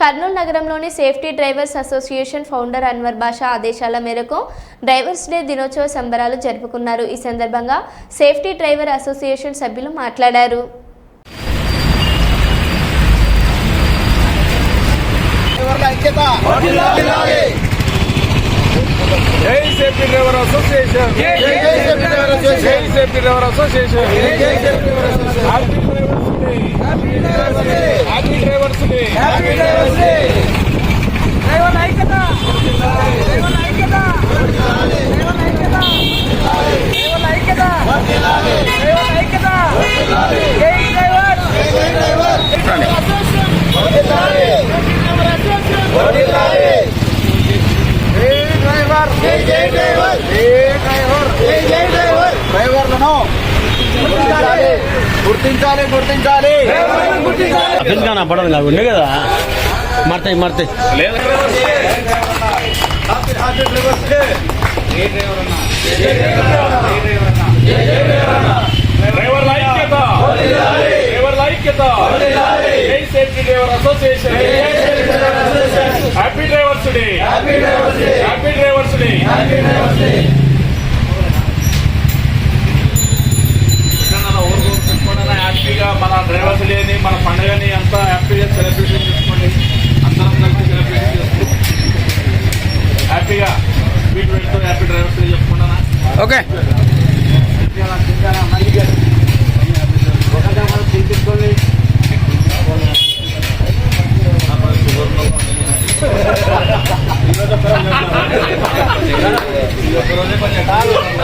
కర్నూలు నగరంలోని safety drivers association founder Anwar Basha ఆదేశాల మేరకు డ్రైవర్స్ డే దినోత్సవ సంబరాలు జరుపుకున్నారు. ఈ సందర్భంగా సేఫ్టీ డ్రైవర్ అసోసియేషన్ సభ్యులు మాట్లాడారు. జై సేఫ్టీ డ్రైవర్ అసోసియేషన్. జై సేఫ్టీ డ్రైవర్ అసోసియేషన్. జై సేఫ్టీ డ్రైవర్ అసోసియేషన్. జై safety driver association. Happy drivers day. Happy drivers day. Happy drivers day happy drivers day driver ఐక్యత డ్రైవర్ ఐక్యత డ్రైవర్ ఐక్యత డ్రైవర్ ఐక్యత డ్రైవర్ ఐక్యత జై డ్రైవర్ జై డ్రైవర్ జై డ్రైవర్ జై జై డ్రైవర్ జై డ్రైవర్ జై జై డ్రైవర్ డ్రైవర్లను గుర్తించాలి గుర్తించాలి గుర్తించాలి. గుర్తించాలి. తెలుసు పడదు నాకు ఉండే కదా? మడతాయి మడతాయి హ్యాపీ డ్రైవర్స్ డే డ్రైవర్ల ఐక్యత. డ్రైవర్ల ఐక్యత. జై safety driver association. Happy drivers day. Happy drivers day. హ్యాపీగా డేని మన పండుగని అంతా హ్యాపీగా సెలబ్రేషన్ చేసుకోండి. అందరం కలిసి సెలబ్రేషన్ చేసుకుంటాం హ్యాపీగా స్పీడ్ పెడుతూ హ్యాపీ డ్రైవర్స్ డే చెప్పుకుంటానా ఓకే.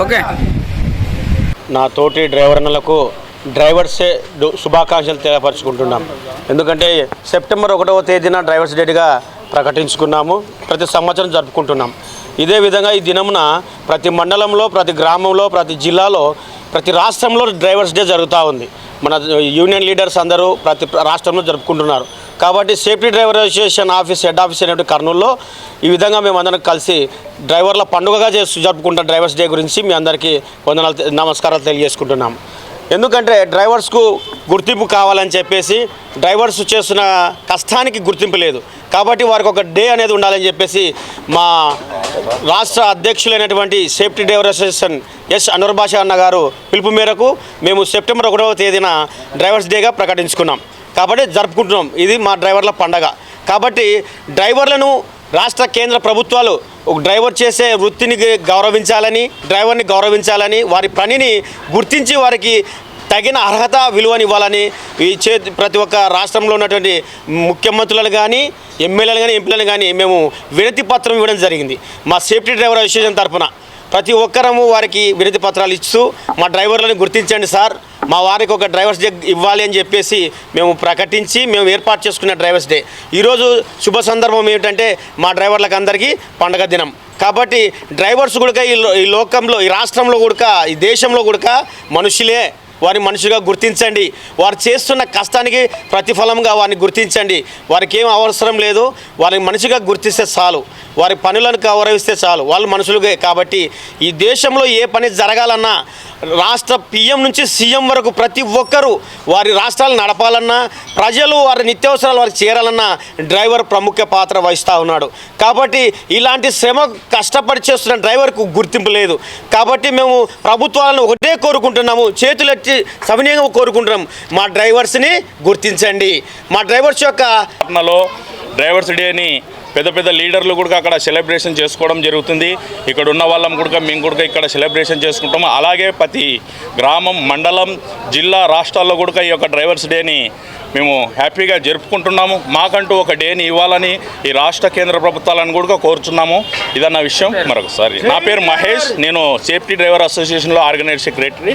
ఓకే. నా తోటి డ్రైవర్లకు డ్రైవర్సే డు- శుభాకాంక్షలు తెలియపరచుకుంటున్నాం. ఎందుకంటే సెప్టెంబర్ ఒకటవ తేదీన డ్రైవర్స్ డేగా ప్రకటించుకున్నాము ప్రతి సంవత్సరం జరుపుకుంటున్నాం. ఇదే విధంగా ఈ దినమున ప్రతి మండలంలో ప్రతి గ్రామంలో ప్రతి జిల్లాలో ప్రతి రాష్ట్రంలో డ్రైవర్స్ డే జరుగుతూ ఉంది. మన యూనియన్ లీడర్స్ అందరూ ప్రతి రాష్ట్రంలో జరుపుకుంటున్నారు. కాబట్టి safety driver association office head office అనేటువంటి కర్నూలులో ఈ విధంగా మేము అందరం కలిసి డ్రైవర్ల పండుగగా చేసి జరుపుకుంటున్న డ్రైవర్స్ డే గురించి మీ అందరికీ వందనాలు నమస్కారాలు తెలియజేసుకుంటున్నాం. ఎందుకంటే డ్రైవర్స్కు గుర్తింపు కావాలని చెప్పేసి డ్రైవర్స్ చేస్తున్న కష్టానికి గుర్తింపు లేదు. కాబట్టి వారికి ఒక డే అనేది ఉండాలని చెప్పేసి మా రాష్ట్ర అధ్యక్షులైనటువంటి safety driver association S Anwar Basha అన్న గారు పిలుపు మేరకు మేము సెప్టెంబర్ ఒకటవ తేదీన డ్రైవర్స్ డేగా ప్రకటించుకున్నాం. కాబట్టి జరుపుకుంటున్నాం. ఇది మా డ్రైవర్ల పండగ. కాబట్టి డ్రైవర్లను రాష్ట్ర కేంద్ర ప్రభుత్వాలు ఒక డ్రైవర్ చేసే వృత్తిని గౌరవించాలని డ్రైవర్ని గౌరవించాలని వారి పనిని గుర్తించి వారికి తగిన అర్హత విలువని ఇవ్వాలని ఈ చే ప్రతి ఒక్క రాష్ట్రంలో ఉన్నటువంటి ముఖ్యమంత్రులను కానీ ఎమ్మెల్యేలు కానీ ఎంపీలను కానీ మేము వినతి పత్రం ఇవ్వడం జరిగింది. మా సేఫ్టీ డ్రైవర్ అసోసియేషన్ తరఫున ప్రతి ఒక్కరము వారికి వినతి పత్రాలు ఇస్తూ మా డ్రైవర్లను గుర్తించండి సార్. మా వారికి ఒక డ్రైవర్స్ డే ఇవ్వాలి అని చెప్పేసి మేము ప్రకటించి మేము ఏర్పాటు చేసుకున్న డ్రైవర్స్ డే. ఈరోజు శుభ సందర్భం ఏమిటంటే మా డ్రైవర్లకు అందరికీ పండగ దినం. కాబట్టి డ్రైవర్స్ కూడా ఈ ఈ లోకంలో ఈ రాష్ట్రంలో కూడా ఈ దేశంలో కూడా మనుషులే. వారిని మనిషిగా గుర్తించండి. వారు చేస్తున్న కష్టానికి ప్రతిఫలంగా వారిని గుర్తించండి. వారికి ఏం అవసరం లేదు. వారిని మనిషిగా గుర్తిస్తే చాలు. వారి పనులను గౌరవిస్తే చాలు. వాళ్ళు మనుషులుగా కాబట్టి ఈ దేశంలో ఏ పని జరగాలన్నా రాష్ట్ర పిఎం నుంచి సీఎం వరకు ప్రతి ఒక్కరూ వారి రాష్ట్రాలు నడపాలన్నా ప్రజలు వారి నిత్యావసరాలు వారికి చేరాలన్నా డ్రైవర్ ప్రముఖ పాత్ర వహిస్తూ ఉన్నాడు. కాబట్టి ఇలాంటి శ్రమ కష్టపడి చేస్తున్న డ్రైవర్కు గుర్తింపు లేదు. కాబట్టి మేము ప్రభుత్వాలను ఒకటే కోరుకుంటున్నాము చేతులెత్తి సవినీయంగా కోరుకుంటున్నాం. మా డ్రైవర్స్ని గుర్తించండి. మా డ్రైవర్స్ యొక్క డ్రైవర్స్ డేని పెద్ద పెద్ద లీడర్లు కూడా అక్కడ సెలబ్రేషన్ చేసుకోవడం జరుగుతుంది. ఇక్కడ ఉన్న వాళ్ళం కూడా మేము కూడా ఇక్కడ సెలబ్రేషన్ చేసుకుంటాము. అలాగే ప్రతి గ్రామం మండలం జిల్లా రాష్ట్రాల్లో కూడా ఈ యొక్క డ్రైవర్స్ డేని మేము హ్యాపీగా జరుపుకుంటున్నాము. మాకంటూ ఒక డేని ఇవ్వాలని ఈ రాష్ట్ర కేంద్ర ప్రభుత్వాలను కూడా కోరుచున్నాము. ఇదన్న విషయం. మరొకసారి నా పేరు మహేష్. నేను సేఫ్టీ డ్రైవర్ అసోసియేషన్లో ఆర్గనైజ్ సెక్రటరీ.